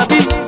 I've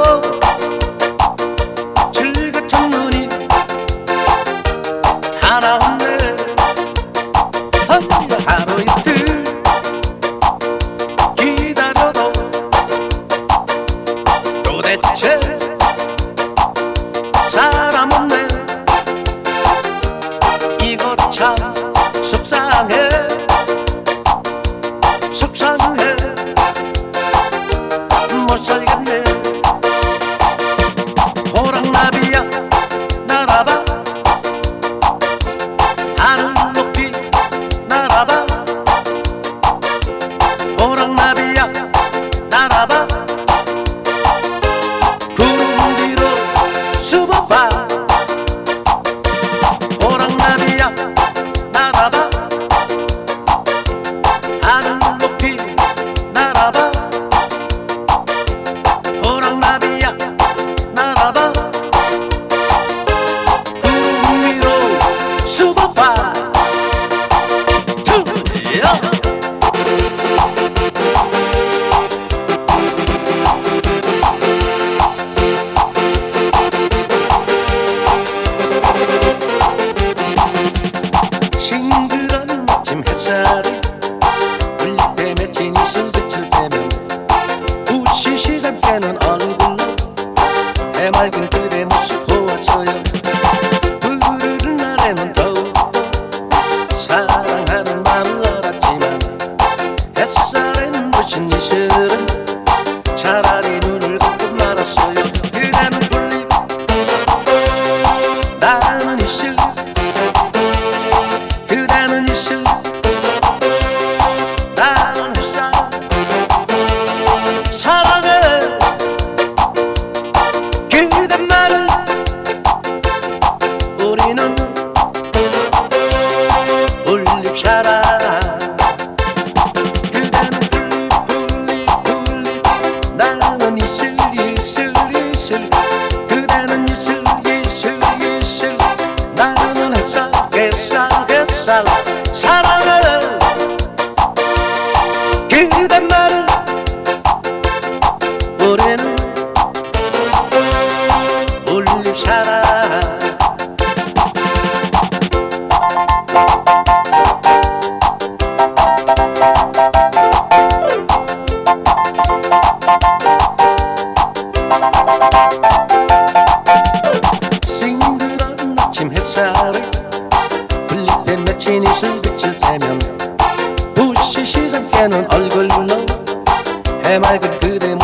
햇살이 흘리듯 맺힌 이슬 빛을 빼면 부시시던 깨는 얼굴로 해맑은 그대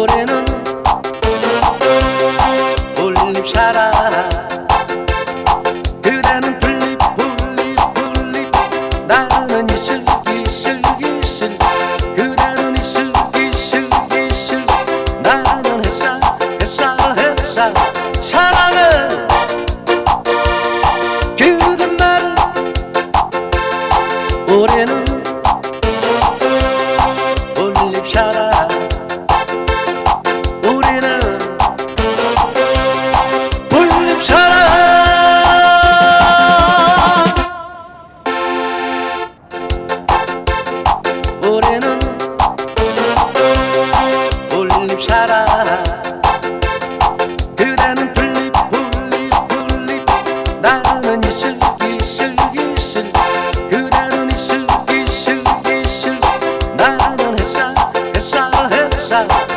올해는 올림샤라. 그대는 풀립 풀립 풀립. 나는 이슬 이슬 이슬 그대는 이슬 이슬 이슬 나는 햇살 햇살 햇살. 사랑은 그댄말 올해는 햇